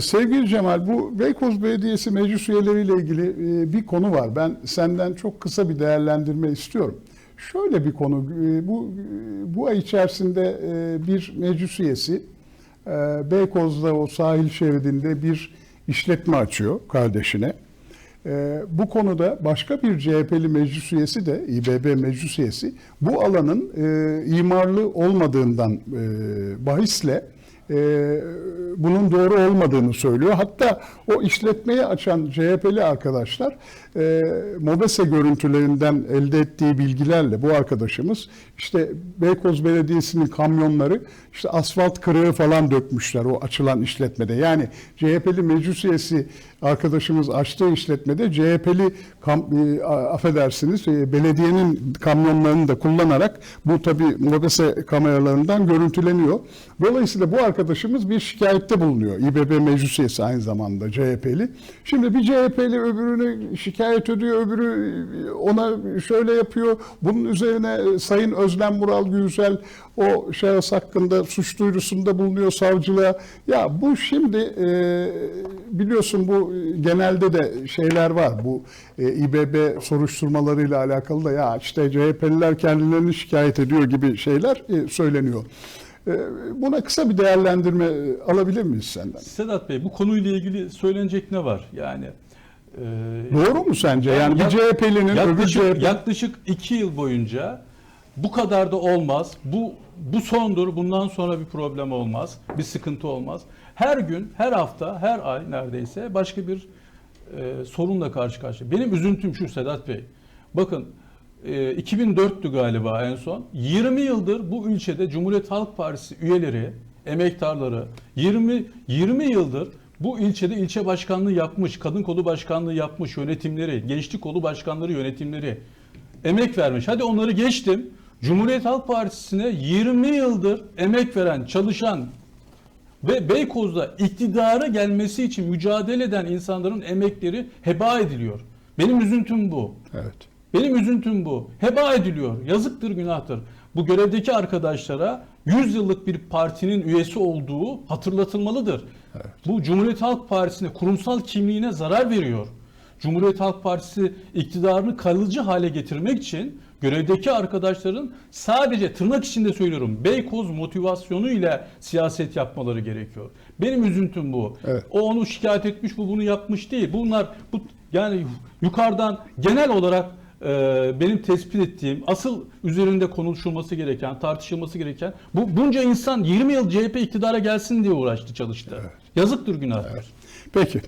Sevgili Cemal, bu Beykoz Belediyesi meclis üyeleriyle ilgili e, bir konu var. Ben senden çok kısa bir değerlendirme istiyorum. Şöyle bir konu, e, bu bu ay içerisinde e, bir meclis üyesi Beykoz'da o sahil şeridinde bir işletme açıyor kardeşine. Bu konuda başka bir CHP'li meclis üyesi de İBB meclis üyesi bu alanın imarlı olmadığından bahisle e, bunun doğru olmadığını söylüyor. Hatta o işletmeyi açan CHP'li arkadaşlar e, MOBESE görüntülerinden elde ettiği bilgilerle bu arkadaşımız işte Beykoz Belediyesi'nin kamyonları işte asfalt kırığı falan dökmüşler o açılan işletmede. Yani CHP'li meclis üyesi arkadaşımız açtığı işletmede CHP'li kam, e, affedersiniz e, belediyenin kamyonlarını da kullanarak bu tabi MOBESE kameralarından görüntüleniyor. Dolayısıyla bu arkadaşımız bir şikayette bulunuyor. İBB meclis üyesi aynı zamanda CHP'li. Şimdi bir CHP'li öbürünü şikayet ediyor, öbürü ona şöyle yapıyor. Bunun üzerine e, Sayın Özlem Mural Güzel o şahıs hakkında suç duyurusunda bulunuyor savcılığa. Ya bu şimdi e, biliyorsun bu e, genelde de şeyler var. Bu İBB soruşturmalarıyla alakalı da ya işte CHP'liler kendilerini şikayet ediyor gibi şeyler söyleniyor. E, buna kısa bir değerlendirme e, alabilir miyiz senden? Sedat Bey bu konuyla ilgili söylenecek ne var? Yani e, Doğru mu sence? Yani bir yak- CHP'linin öbür yaklaşık, CHP... yaklaşık iki yıl boyunca bu kadar da olmaz. Bu bu sondur. Bundan sonra bir problem olmaz. Bir sıkıntı olmaz. Her gün, her hafta, her ay neredeyse başka bir e, sorunla karşı karşıya. Benim üzüntüm şu Sedat Bey. Bakın 2004'tü galiba en son. 20 yıldır bu ilçede Cumhuriyet Halk Partisi üyeleri, emektarları 20 20 yıldır bu ilçede ilçe başkanlığı yapmış, kadın kolu başkanlığı yapmış yönetimleri, gençlik kolu başkanları yönetimleri emek vermiş. Hadi onları geçtim. Cumhuriyet Halk Partisi'ne 20 yıldır emek veren, çalışan ve Beykoz'da iktidara gelmesi için mücadele eden insanların emekleri heba ediliyor. Benim üzüntüm bu. Evet. Benim üzüntüm bu. Heba ediliyor. Yazıktır, günahtır. Bu görevdeki arkadaşlara 100 yıllık bir partinin üyesi olduğu hatırlatılmalıdır. Bu Cumhuriyet Halk Partisi'ne, kurumsal kimliğine zarar veriyor. Cumhuriyet Halk Partisi iktidarını kalıcı hale getirmek için görevdeki arkadaşların sadece tırnak içinde söylüyorum Beykoz motivasyonu ile siyaset yapmaları gerekiyor. Benim üzüntüm bu. Evet. O onu şikayet etmiş, bu bunu yapmış değil. Bunlar bu yani yukarıdan genel olarak benim tespit ettiğim asıl üzerinde konuşulması gereken, tartışılması gereken bu bunca insan 20 yıl CHP iktidara gelsin diye uğraştı, çalıştı. Yazıktır, günahtır. Peki.